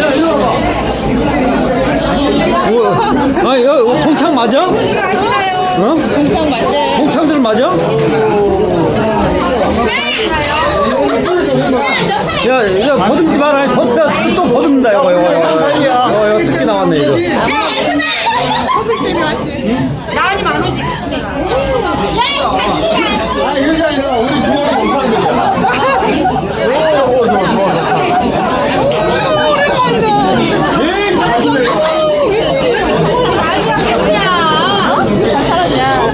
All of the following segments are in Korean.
야, 이리 와봐. 뭐, 아, 이거 통창 맞아? 어? 공장 맞아요. 통창들 맞아? 야, 야, 보듬지 마라. 보, 나, 또 보듬는다, 이거, 이거. 이거, 이거, 이거 특히 나왔네, 이거. 나은이 안 오지, 진행아. 아, 이게 아니라 우리 중학교 동창들이야. 제일 가슴에 난리야, 개구야.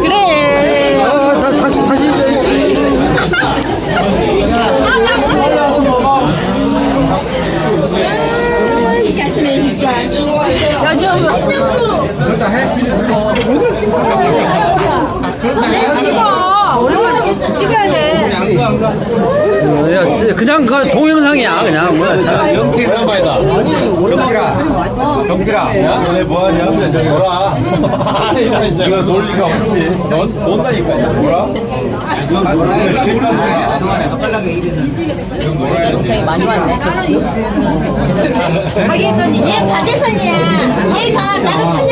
그래. 아, 다, 다시, 다시. 가시네, 진짜. 요즘 그렇다 해? 찍어. 오랜만에 찍어야 돼. 어, 야, 그냥 그 동영상이야, 그냥. 뭐. 영태 오랜만이다. 경필아. 경필아. 너네 뭐하냐? 뭐라. 이거 논리가 없지. 논다니까. 뭐라? 아, 놀아야 굉장히 많이 왔네. 박예선이. 얘 박예선이야. 얘가 나를 찾느